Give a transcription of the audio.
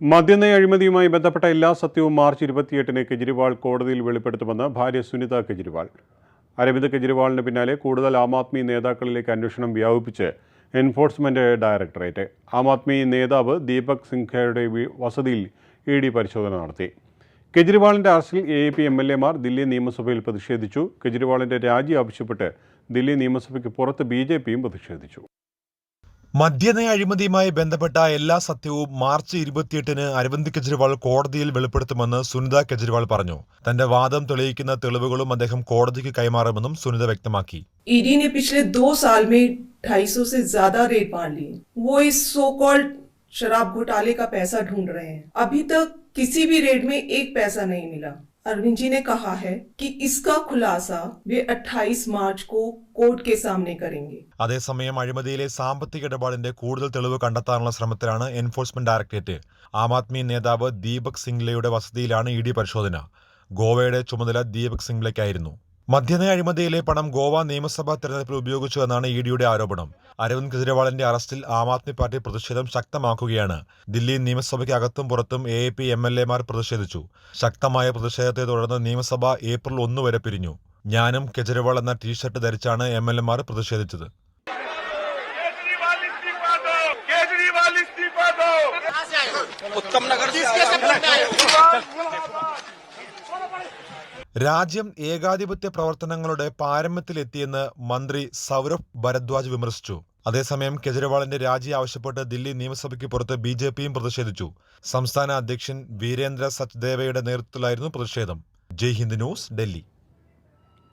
മദ്യനയ അഴിമതിയുമായി ബന്ധപ്പെട്ട എല്ലാ സത്യവും മാർച്ച് ഇരുപത്തിയെട്ടിന് കെജ്രിവാൾ കോടതിയിൽ വെളിപ്പെടുത്തുമെന്ന് ഭാര്യ സുനിത കെജ്രിവാൾ. അരവിന്ദ് കെജ്രിവാളിന് പിന്നാലെ കൂടുതൽ ആം ആദ്മി നേതാക്കളിലേക്ക് അന്വേഷണം വ്യാപിപ്പിച്ച് എൻഫോഴ്സ്മെന്റ് ഡയറക്ടറേറ്റ്. ആം ആദ്മി നേതാവ് ദീപക് സിൻഹയുടെ വസതിയിൽ ഇ ഡി പരിശോധന നടത്തി. കെജ്രിവാളിന്റെ അറസ്റ്റിൽ എ പി എം എൽ എമാർ ദില്ലി നിയമസഭയിൽ പ്രതിഷേധിച്ചു. കെജ്രിവാളിന്റെ രാജി ആവശ്യപ്പെട്ട് ദില്ലി നിയമസഭയ്ക്ക് പുറത്ത് ബി ജെ പിയും പ്രതിഷേധിച്ചു. മദ്യനയ അഴിമതിയുമായി ബന്ധപ്പെട്ട എല്ലാ സത്യവും മാർച്ച് ഇരുപത്തിയെട്ടിന് അരവിന്ദ് കെജ്രിവാൾ കോടതിയിൽ വെളിപ്പെടുത്തുമെന്ന് സുനിത കെജ്രിവാൾ പറഞ്ഞു തന്റെ വാദം തെളിയിക്കുന്ന തെളിവുകളും അദ്ദേഹം കോടതിക്ക് കൈമാറുമെന്നും സുനിത വ്യക്തമാക്കി ईडी ने पिछले दो साल में 250 से ज्यादा रेड मार लिए वो इस सो कॉल्ड शराब घोटाले का पैसा ढूंढ रहे हैं अभी तक किसी भी रेड में एक पैसा नहीं मिला अरविंद जी ने कहा है कि इसका खुलासा वे 28 मार्च को कोर्ट के सामने करेंगे അതേസമയം അഴിമതിയിലെ സാമ്പത്തിക ഇടപാടിന്റെ കൂടുതൽ തെളിവ് കണ്ടെത്താനുള്ള ശ്രമത്തിലാണ് എൻഫോഴ്സ്മെന്റ് ഡയറക്ടറേറ്റ് ആം ആദ്മി നേതാവ് ദീപക് സിംഗ്ലയുടെ വസതിയിലാണ് ഇ ഡി പരിശോധന ഗോവയുടെ ചുമതല ദീപക് സിംഗ്ലയ്ക്കായിരുന്നു മദ്യനയ അഴിമതിയിലെ പണം ഗോവ നിയമസഭാ തെരഞ്ഞെടുപ്പിൽ ഉപയോഗിച്ചു എന്നാണ് ഇ ഡിയുടെ ആരോപണം അരവിന്ദ് കെജ്രിവാളിന്റെ അറസ്റ്റിൽ ആം ആദ്മി പാർട്ടി പ്രതിഷേധം ശക്തമാക്കുകയാണ് ദില്ലി നിയമസഭയ്ക്ക് അകത്തും പുറത്തും A A P M L എമാർ പ്രതിഷേധിച്ചു ശക്തമായ പ്രതിഷേധത്തെ തുടർന്ന് നിയമസഭ ഏപ്രിൽ ഒന്ന് വരെ പിരിഞ്ഞു ഞാനും കെജ്രിവാൾ എന്ന ടീഷർട്ട് ധരിച്ചാണ് എം എൽ എമാർ പ്രതിഷേധിച്ചത് केजरीवाल इस्तीफा दो केजरीवाल इस्तीफा दो उत्तम नगर രാജ്യം ഏകാധിപത്യ പ്രവർത്തനങ്ങളുടെ പാരമ്യത്തിലെത്തിയെന്ന് മന്ത്രി സൗരഭ് ഭരദ്വാജ് വിമർശിച്ചു. അതേസമയം കെജ്രിവാളിന്റെ രാജി ആവശ്യപ്പെട്ട് ദില്ലി നിയമസഭയ്ക്ക് പുറത്ത് ബി ജെ പിയും പ്രതിഷേധിച്ചു. സംസ്ഥാന അധ്യക്ഷൻ വീരേന്ദ്ര സച്ദേവയുടെ നേതൃത്വത്തിലായിരുന്നു പ്രതിഷേധം. ജയ് ഹിന്ദ് ന്യൂസ് ഡൽഹി.